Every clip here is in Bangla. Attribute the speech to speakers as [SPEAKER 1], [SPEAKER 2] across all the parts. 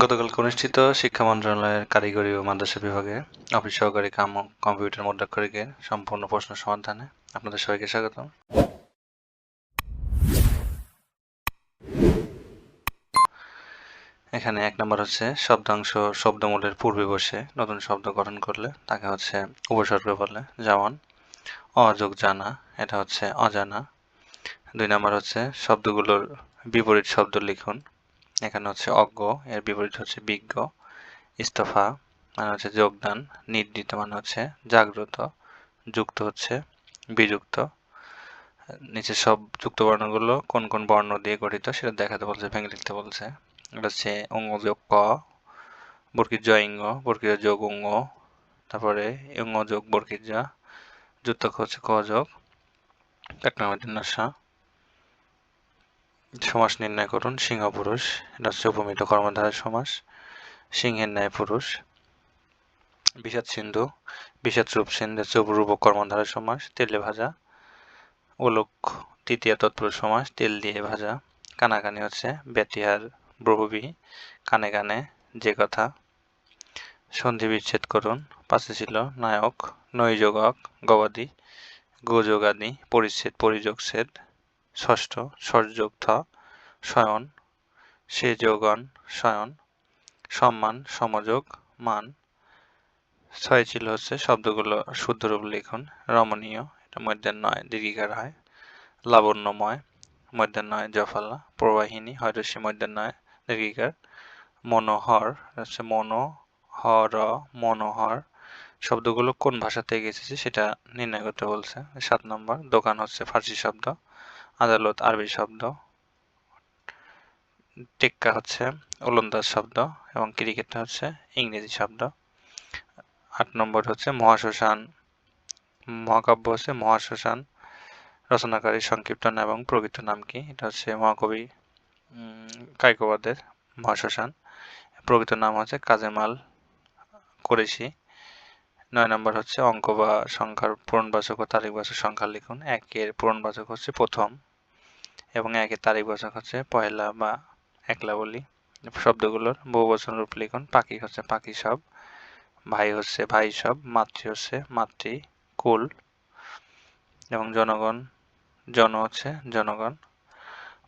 [SPEAKER 1] গতকালকে অনুষ্ঠিত শিক্ষা মন্ত্রণালয়ের কারিগরি ও মাদ্রাসা বিভাগে অফিস সহকারী কাম, কম্পিউটার মুদ্রাক্ষরিকের সম্পূর্ণ প্রশ্ন সমাধানে আপনাদের সবাইকে স্বাগত এখানে এক নম্বর হচ্ছে, শব্দাংশ শব্দমূলের পূর্বে বসে নতুন শব্দ গঠন করলে তাকে হচ্ছে উপসর্গ বলে যেমন অযোগ জানা, এটা হচ্ছে অজানা। দুই নম্বর হচ্ছে, শব্দগুলোর বিপরীত শব্দ লিখুন। এখানে হচ্ছে অজ্ঞ, এর বিপরীত হচ্ছে বিজ্ঞ, ইস্তফা মানে হচ্ছে যোগদান নির্দিত মানে হচ্ছে জাগ্রত, যুক্ত হচ্ছে বিযুক্ত। নিচে সব যুক্ত বর্ণগুলো কোন কোন বর্ণ দিয়ে গঠিত সেটা দেখাতে বলছে, ভেঙে লিখতে বলছে। এটা হচ্ছে অঙ্গ যোগ ক বর্গীর জয় ইঙ্গ বর্গীর যোগ অঙ্গ, তারপরে অঙ্গ যোগ বর্গীর যা যুক্তক হচ্ছে ক যোগ, এক নম্বর সমাস নির্ণয় করুন, সিংহ পুরুষ, এটা হচ্ছে উপমিত কর্মধারের সমাস, সিংহের ন্যায় পুরুষ, বিষাদ সিন্ধু, বিষাদ রূপ সিন্ধু হচ্ছে রূপ কর্মধারের সমাস, তেলে ভাজা ওলোক তৃতীয় তৎপুরুষ সমাস, তেল দিয়ে ভাজা, কানাকানি হচ্ছে, ব্যতিহার বহুবি কানে কানে, যে কথা, সন্ধি বিচ্ছেদ করুন, পাশে ছিল নায়ক, নৈযোগক, গবাদি, গোযোগাদি, পরিচ্ছেদ পরিযোগছেদ ষষ্ঠ স্বরযোগ শয়ন, সে যোগন, শয়ন, সম্মান, সমযোগ, মান। ছয় ছিল হচ্ছে শব্দগুলো শুদ্ধরূপ লিখুন। রমণীয়, এটা মধ্যের নয়, দীর্ঘিকার হয়। লাবণ্যময় মধ্যের নয়, জফালা। প্রবাহিনী হয়রসি মধ্যের নয়, দীর্ঘিকার। মনোহর, হচ্ছে মনো হর মনোহর। শব্দগুলো কোন ভাষা থেকে এসেছে সেটা নির্ণয় করতে বলছে। সাত নম্বর, দোকান হচ্ছে ফার্সি শব্দ, আদালত আরবি শব্দ। টেক্কা হচ্ছে, ওলন্দাজ শব্দ এবং ক্রিকেট হচ্ছে ইংরেজি শব্দ। আট নম্বর হচ্ছে মহাশ্মশান, মহাকাব্য হচ্ছে মহাশ্মশান, রচনাকারী সংক্ষিপ্ত এবং প্রকৃত নাম কি? এটা হচ্ছে মহাকবি কাইকোবাদের মহাশ্মশান। প্রকৃত নাম হচ্ছে কাজেমাল করেছি নয় নম্বর হচ্ছে অঙ্ক বা সংখ্যার পূরণবাচক ও তারিখ তারিখবাচক সংখ্যা লিখুন। একের পূরণবাচক হচ্ছে প্রথম এবং একের তারিখ তারিখবাচক হচ্ছে পয়লা বা একলা বলি, শব্দগুলোর বহুবচন রূপ লিখুন। পাখি হচ্ছে পাখি সব, ভাই হচ্ছে ভাই সব, মাতৃ হচ্ছে মাতৃ, কুল, এবং জনগণ, জন হচ্ছে জনগণ।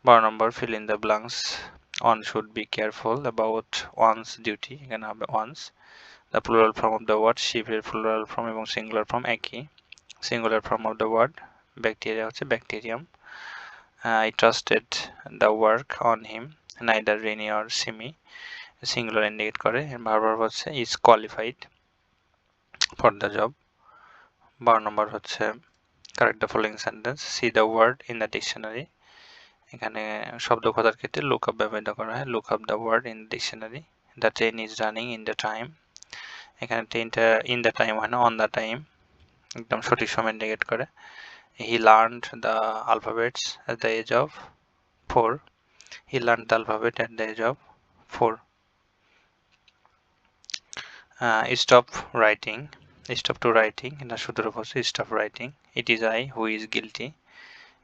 [SPEAKER 1] বারো নম্বর fill in the blanks one should be careful about one's duty এখানে হবে one's the plural form of the word শিপের plural form এবং সিঙ্গুলার ফর্ম একই। Singular form of the word bacteria হচ্ছে bacterium I trusted the work on him neither Reni or Simi singular indicate করে বারবার হচ্ছে is qualified for the job বারো নম্বর হচ্ছে correct the following sentence see the word in the dictionary এখানে শব্দ কথার ক্ষেত্রে লুক আপ ব্যবহৃত করা হয়। Look up the word in dictionary the train is running in the time এখানে ট্রেনটা ইন দ্য টাইম হয় না অন দ্য টাইম একদম সঠিক সময় ইন্ডিকেট করে। He learned the alphabets at the age of four he learn the alphabet at the age of four stop writing stop to writing এটা শুধুর হচ্ছে stop writing it is I who is guilty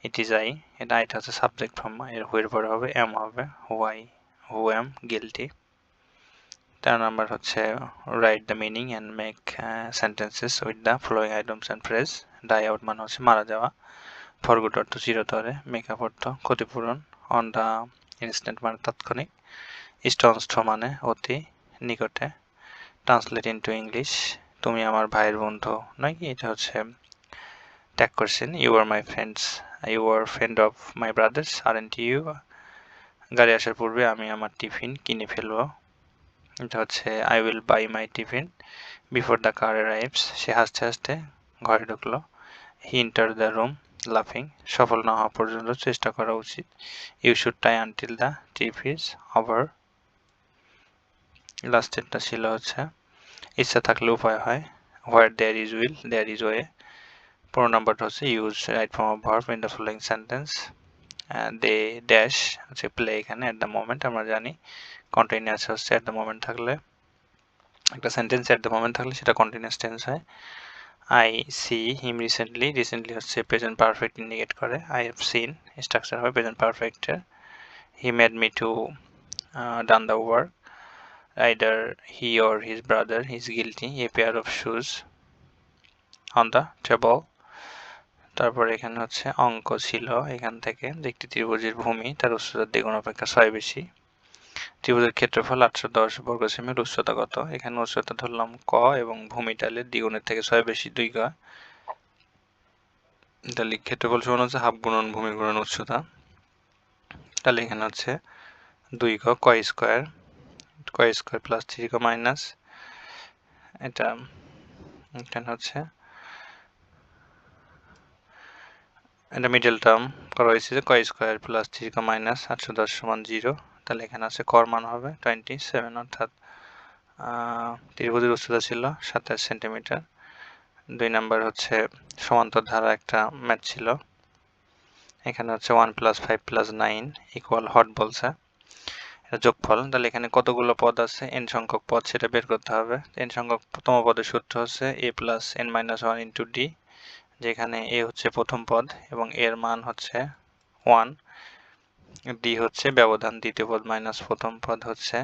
[SPEAKER 1] it is I এটা এটা হচ্ছে সাবজেক্ট ফর্ম এর হুয়ের পরে হবে এম হবে who I who am guilty তেরো নাম্বার হচ্ছে write the meaning and make sentences with the following items and phrase die out মানে হচ্ছে মারা যাওয়া ফরগুড অর্থ চিরতরে মেকআপ অর্থ ক্ষতিপূরণ অন দ্য ইনস্ট্যান্ট মানে তাৎক্ষণিক স্টনস্থ মানে অতি নিকটে। ট্রান্সলেট ইন্টু ইংলিশ তুমি আমার ভাইয়ের বন্ধু। নয় কি? এটা হচ্ছে ট্যাগ করছেন। You are my friends you are friend of my brothers R and you গাড়ি আসার পূর্বে আমি আমার টিফিন কিনে ফেলব। এটা হচ্ছে I will buy my tiffin before the car arrives সে হাসতে হাসতে ঘরে ঢুকলো। হি ইন্টার দ্য রুম লাফিং সফল না হওয়া পর্যন্ত চেষ্টা করা উচিত। You should try until the trip is over লাস্টেরটা ছিল হচ্ছে, ইচ্ছা থাকলে উপায় হয়। Where there is will there is way পনেরো নাম্বারটা হচ্ছে use right form of verb in the following sentence they dash হচ্ছে প্লে এখানে অ্যাট দ্য মোমেন্ট আমরা জানি। কন্টিনিউয়াস হচ্ছে অ্যাট দ্য মোমেন্ট থাকলে। একটা সেন্টেন্স অ্যাট দ্য মোমেন্ট থাকলে সেটা কন্টিনিউয়াস টেন্স হয়। I see him recently recently হচ্ছে প্রেজেন্ট পারফেক্ট ইন্ডিকেট করে আই হ্যাভ সিন স্ট্রাকচার হবে present পারফেক্টের he made me to done the work either he or his brother is guilty, a pair of shoes on the table তারপর এখানে হচ্ছে অঙ্ক ছিল, এখান থেকে একটি ত্রিভুজের ভূমি, তার উচ্চতার দ্বিগুণ অপেক্ষা ছয় বেশি। ত্রিভুজের ক্ষেত্রফল আটশো দশ বর্গ সেমির উচ্চতা কত এখানে উচ্চতা ধরলাম ক এবং ভূমিটালের দ্বিগুণের থেকে ছয় বেশি দুই ক তাহলে ক্ষেত্রফল সমান হচ্ছে হাফ গুণন ভূমি গুণন উচ্চতা। তাহলে এখানে হচ্ছে দুই ক ক স্কোয়ার। ক স্কোয়ার প্লাস থ্রি ক মাইনাস এটা এখানে হচ্ছে এটা মিডল টার্ম করা হয়েছে যে ক স্কোয়ার প্লাস থ্রি ক মাইনাস আটশো দশ সমান জিরো তাহলে এখানে আছে কর মান হবে টোয়েন্টি সেভেন অর্থাৎ ত্রিভুজের উচ্চতা ছিল সাতাশ সেন্টিমিটার। দুই নাম্বার হচ্ছে সমান্তর ধারা একটা ম্যাচ ছিল। এখানে হচ্ছে one plus five plus nine equal hot বলছে। এটা যোগফল, তাহলে এখানে কতগুলো পদ আছে? এন সংখ্যক পদ সেটা বের করতে হবে। এন সংখ্যক প্রথম পদের সূত্র হচ্ছে A plus N minus one into D যেখানে এ হচ্ছে প্রথম পদ এবং এর মান হচ্ছে ওয়ান ডি হচ্ছে ব্যবধান, দ্বিতীয় পদ মাইনাস প্রথম পদ হচ্ছে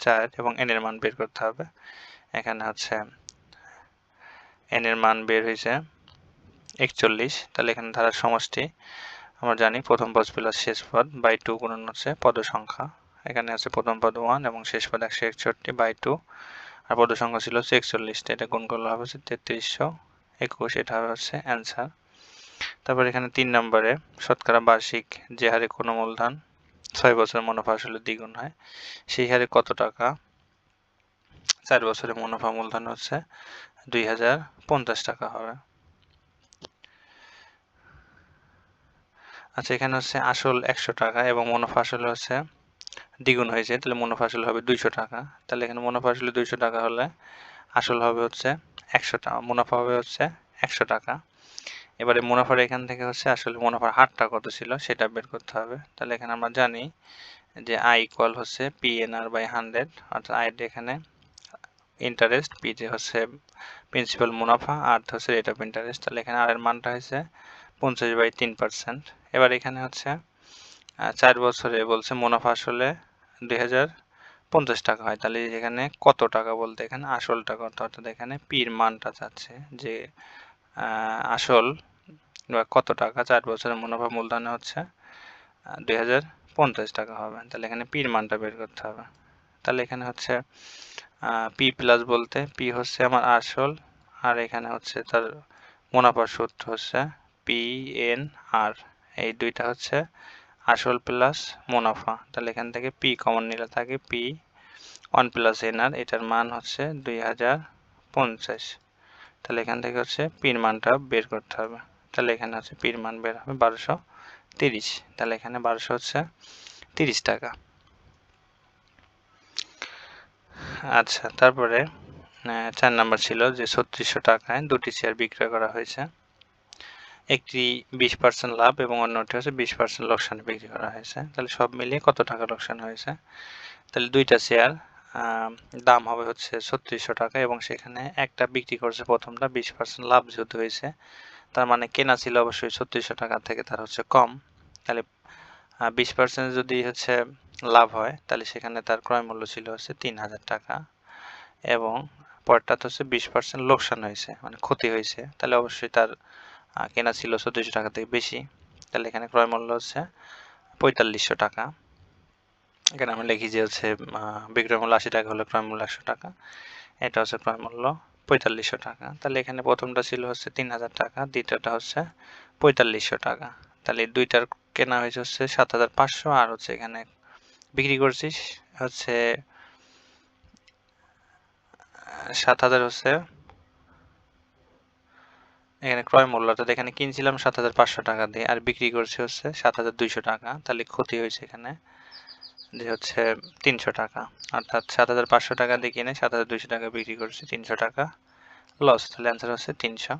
[SPEAKER 1] চার এবং এন এর মান বের করতে হবে। এখানে হচ্ছে এন এর মান বের হয়েছে একচল্লিশ। তাহলে এখানে ধারার সমষ্টি, আমরা জানি প্রথম পদ প্লাস শেষ পদ বাই টু গুণন হচ্ছে পদ সংখ্যা এখানে আছে প্রথম পদ ওয়ান এবং শেষ পদ একশো একষট্টি বাই টু আর পদ সংখ্যা ছিল হচ্ছে একচল্লিশটা, এটা গুণ করলে হবে হচ্ছে তেত্রিশশো একুশ, এটা হবে হচ্ছে অ্যান্সার তারপর এখানে তিন নম্বরে, শতকরা বার্ষিক যে হারে কোনো মূলধন ছয় বছরের মুনাফা আসলে দ্বিগুণ হয়। সেই হারে কত টাকা? চার বছরের মুনাফা মূলধন হচ্ছে দুই হাজার পঞ্চাশ টাকা হবে। আচ্ছা এখানে হচ্ছে আসল একশো টাকা এবং মুনাফা আসলে হচ্ছে দ্বিগুণ হয়েছে, তাহলে মুনাফা আসলে হবে দুইশো টাকা। তাহলে এখানে মুনাফা আসলে দুইশো টাকা হলে আসল হবে হচ্ছে একশো টাকা মুনাফা হবে হচ্ছে একশো টাকা। এবারে মুনাফার এখান থেকে হচ্ছে আসলে মুনাফার হারটা কত ছিল সেটা বের করতে হবে। তাহলে এখানে আমরা জানি যে আই ইকুয়াল হচ্ছে P N R by hundred অর্থাৎ আই এখানে ইন্টারেস্ট পি যে হচ্ছে প্রিন্সিপাল মুনাফা আর হচ্ছে রেট অফ ইন্টারেস্ট তাহলে এখানে আর এর মানটা হচ্ছে পঞ্চাশ বাই তিন পার্সেন্ট এবার এখানে হচ্ছে চার বছরে বলছে মুনাফা আসলে দুই পঞ্চাশ টাকা হয়। তাহলে এখানে কত টাকা বলতে এখানে আসলটা কত অর্থাৎ এখানে পির মানটা চাচ্ছে যে আসল বা কত টাকা? চার বছরের মুনাফা মূলধনে হচ্ছে দুই হাজার পঞ্চাশ টাকা হবে। তাহলে এখানে পির মানটা বের করতে হবে। তাহলে এখানে হচ্ছে পি প্লাস বলতে, পি হচ্ছে আমার আসল, আর এখানে হচ্ছে তার মুনাফার সূত্র হচ্ছে পি এন আর এই দুইটা হচ্ছে আসল প্লাস মুনাফা। তাহলে এখান থেকে পি কমন নিলে থাকে P one plus N R এটার মান হচ্ছে দুই হাজার পঞ্চাশ। তাহলে এখান থেকে হচ্ছে পির মানটা বের করতে হবে। তাহলে এখানে হচ্ছে পির মান বের হবে বারোশো তিরিশ। তাহলে এখানে বারোশো হচ্ছে তিরিশ টাকা। আচ্ছা তারপরে চার নাম্বার ছিল যে ছত্রিশশো টাকায় দুটি শেয়ার বিক্রয় করা হয়েছে। একটি বিশ পার্সেন্ট লাভ এবং অন্যটি হচ্ছে বিশ পার্সেন্ট লোকসানে বিক্রি করা হয়েছে। তাহলে সব মিলিয়ে কত টাকা লোকসান হয়েছে? তাহলে দুইটা শেয়ার দাম হবে হচ্ছে ছত্রিশশো টাকা এবং সেখানে একটা বিক্রি করছে প্রথমটা বিশ পার্সেন্ট লাভ যেহেতু হয়েছে। তার মানে কেনা ছিল অবশ্যই ছত্রিশশো টাকা থেকে তার হচ্ছে কম। তাহলে বিশ পার্সেন্ট যদি হচ্ছে লাভ হয়, তাহলে সেখানে তার ক্রয় মূল্য ছিল হচ্ছে তিন হাজার টাকা এবং পরটা তো হচ্ছে বিশ পার্সেন্ট লোকসান হয়েছে মানে ক্ষতি হয়েছে। তাহলে অবশ্যই তার কেনা ছিল চোদ্দোশো টাকা থেকে বেশি। তাহলে এখানে ক্রয় মূল্য হচ্ছে পঁয়তাল্লিশশো টাকা। এখানে আমরা লিখি যে হচ্ছে বিক্রয় মূল্য আশি টাকা হলে ক্রয় মূল্য একশো টাকা। এটা হচ্ছে ক্রয় মূল্য। পঁয়তাল্লিশশো টাকা। তাহলে এখানে প্রথমটা ছিল হচ্ছে তিন হাজার টাকা, দ্বিতীয়টা হচ্ছে পঁয়তাল্লিশশো টাকা। তাহলে দুইটার কেনা হয়েছে হচ্ছে সাত হাজার পাঁচশো, আর হচ্ছে এখানে বিক্রি করছিস হচ্ছে, সাত হাজার হচ্ছে, এখানে ক্রয় মূল্যটা এখানে কিনছিলাম সাত হাজার পাঁচশো টাকা দিয়ে, আর বিক্রি করছি হচ্ছে সাত হাজার দুইশো টাকা। তাহলে ক্ষতি হয়েছে এখানে। যে হচ্ছে তিনশো টাকা। অর্থাৎ সাত হাজার পাঁচশো টাকা দিয়ে কিনে সাত হাজার দুইশো টাকা বিক্রি করছি তিনশো টাকা। লস তাহলে অ্যান্সার হচ্ছে তিনশো।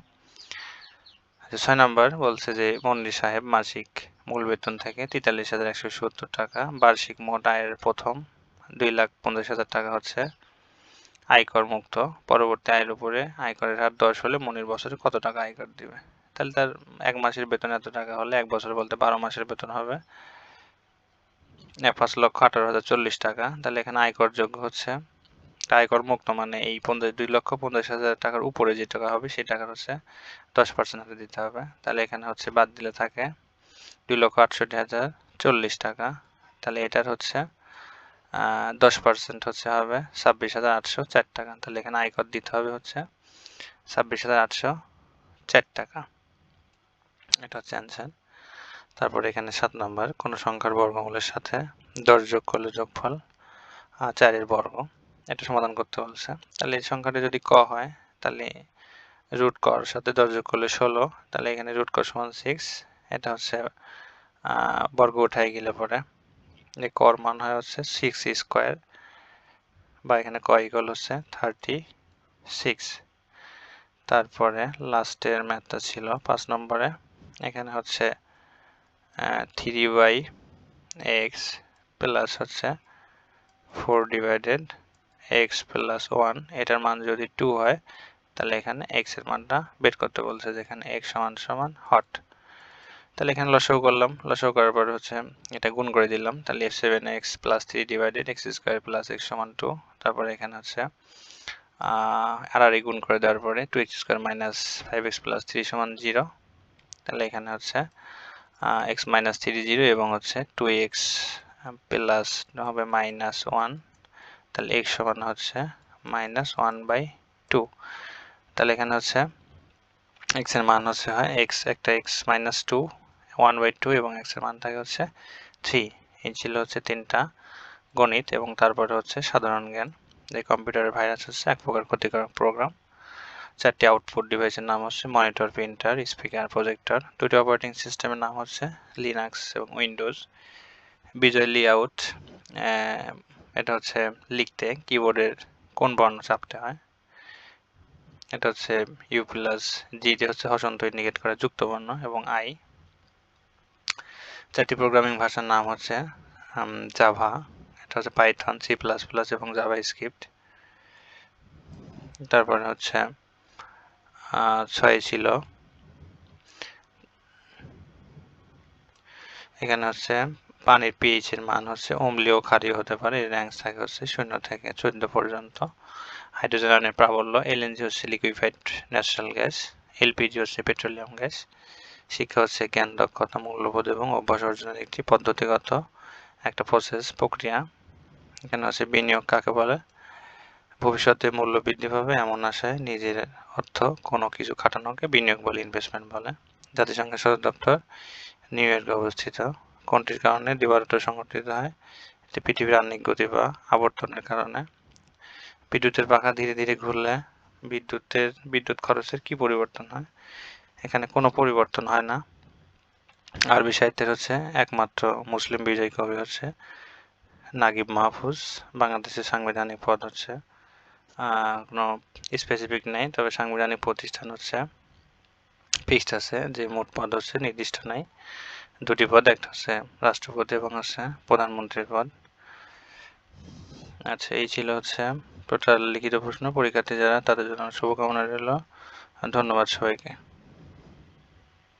[SPEAKER 1] আচ্ছা, ছয় নম্বর বলছে যে মন্দির সাহেব মাসিক মূল বেতন থেকে তেতাল্লিশ হাজার একশো সত্তর টাকা বার্ষিক মোট আয়ের প্রথম দুই লাখ পঞ্চাশ হাজার টাকা হচ্ছে আয়কর মুক্ত। পরবর্তী আয়ের উপরে আয়করের হার দশ হলে মনির বছরে কত টাকা আয়কর দিবে? তাহলে তার এক মাসের বেতন এত টাকা হলে এক বছর বলতে বারো মাসের বেতন হবে। পাঁচ লক্ষ আঠারো হাজার চল্লিশ টাকা। তাহলে এখানে আয়কর যোগ্য হচ্ছে। আয়কর মুক্ত মানে এই পঞ্চাশ, দুই লক্ষ পঞ্চাশ হাজার টাকার উপরে যে টাকা হবে, সেই টাকার হচ্ছে দশ পার্সেন্ট হাতে দিতে হবে। তাহলে এখানে হচ্ছে বাদ দিলে থাকে দুই লক্ষ আটষট্টি হাজার চল্লিশ টাকা। তাহলে এটার হচ্ছে দশ পার্সেন্ট হচ্ছে হবে ছাব্বিশ হাজার আটশো চার টাকা। তাহলে এখানে আয়কর দিতে হবে হচ্ছে ছাব্বিশ হাজার আটশো চার টাকা। এটা হচ্ছে অ্যান্সার তারপর এখানে সাত নম্বর, কোনো সংখ্যার বর্গমূলের সাথে দশ যোগ করলে যোগফল চারের বর্গ। এটা সমাধান করতে বলছে। তাহলে এই সংখ্যাটা যদি ক হয়, তাহলে রুট কর সাথে দশ যোগ করলে ষোলো, তাহলে এখানে রুট কর সমান সিক্স এটা হচ্ছে বর্গ উঠাই গেলে পরে। যে কর মান হয় হচ্ছে সিক্স স্কোয়ার বা এখানে ক ইকল হচ্ছে থার্টি সিক্স তারপরে লাস্টের ম্যাথটা ছিল পাঁচ নম্বরে, এখানে হচ্ছে থ্রি বাই এক্স প্লাস হচ্ছে four divided X plus one এটার মান যদি টু হয়, তাহলে এখানে এক্সের মানটা বের করতে বলছে যেখানে এক্স সমান সমান হট তাহলে এখানে লসাগু করলাম, লসাগু করার পর হচ্ছে এটা গুণ করে দিলাম, তাহলে F seven X plus three divided X square plus X সমান টু তারপরে এখানে হচ্ছে আর গুণ করে দেওয়ার পরে two X square minus five X plus three সমান জিরো তাহলে এখানে হচ্ছে এক্স মাইনাস থ্রি জিরো এবং হচ্ছে টু এক্স প্লাস হবে মাইনাস ওয়ান তাহলে এক্স সমান হচ্ছে মাইনাস ওয়ান বাই টু তাহলে এখানে হচ্ছে এক্সের মান হচ্ছে হয় এক্স একটা X minus two one by two এবং এক্সের মান থাকে হচ্ছে থ্রি এই ছিল হচ্ছে তিনটা গণিত এবং তারপরে হচ্ছে সাধারণ জ্ঞান। যে কম্পিউটারের ভাইরাস হচ্ছে এক প্রকার ক্ষতিকারক প্রোগ্রাম চারটি আউটপুট ডিভাইসের নাম হচ্ছে মনিটর প্রিন্টার স্পিকার প্রজেক্টর দুটি অপারেটিং সিস্টেমের নাম হচ্ছে লিনাক্স এবং উইন্ডোজ বিজয় লেআউট এটা হচ্ছে লিখতে কিবোর্ডের কোন বর্ণ চাপতে হয়। এটা হচ্ছে ইউ প্লাস জি যে হচ্ছে হসন্ত ইন্ডিকেট করা যুক্ত বর্ণ এবং আই চারটি প্রোগ্রামিং ভাষার নাম হচ্ছে জাভা এটা হচ্ছে পাইথন সি প্লাস প্লাস এবং জাভা স্ক্রিপ্ট তারপরে হচ্ছে ছয় ছিল। এখানে হচ্ছে পানির পিএইচ এর মান হচ্ছে অম্লীয় ক্ষারীয় হতে পারে। এর র্যাঙ্ক থাকে হচ্ছে শূন্য থেকে চোদ্দ পর্যন্ত। হাইড্রোজেন আয়নের প্রাবল্য এলএনজি হচ্ছে লিকুইফাইড ন্যাচারাল গ্যাস এলপিজি হচ্ছে পেট্রোলিয়াম গ্যাস শিক্ষা হচ্ছে জ্ঞান দক্ষতা মূল্যবোধ এবং অভ্যাস অর্জনের একটি পদ্ধতিগত একটা প্রসেস প্রক্রিয়া। এখানে হচ্ছে বিনিয়োগ কাকে বলে? ভবিষ্যতে মূল্য বৃদ্ধি পাবে এমন আশায় নিজের অর্থ কোনো কিছু খাটানোকে বিনিয়োগ বলে ইনভেস্টমেন্ট বলে। জাতিসংঘের সদর দপ্তর নিউ ইয়র্কে অবস্থিত। কোনটির কারণে দিবারত সংঘটিত হয়? এটি পৃথিবীর আহ্নিক গতি বা আবর্তনের কারণে। বিদ্যুতের পাখা ধীরে ধীরে ঘুরলে বিদ্যুতের, বিদ্যুৎ খরচের কি পরিবর্তন হয়? এখানে কোনো পরিবর্তন হয় না। আরবি সাহিত্যের হচ্ছে একমাত্র মুসলিম বিজয়ী কবি হচ্ছে নাগিব মাহফুজ। বাংলাদেশের সাংবিধানিক পদ হচ্ছে কোনো স্পেসিফিক নাই, তবে সাংবিধানিক প্রতিষ্ঠান হচ্ছে ফিক্সড আছে, যে মোট পদ হচ্ছে নির্দিষ্ট নাই। দুটি পদ, একটা হচ্ছে রাষ্ট্রপতি এবং হচ্ছে প্রধানমন্ত্রীর পদ। আচ্ছা এই ছিল হচ্ছে টোটাল লিখিত প্রশ্ন। পরীক্ষার্থী যারা, তাদের জন্য শুভকামনা রইল। ধন্যবাদ সবাইকে।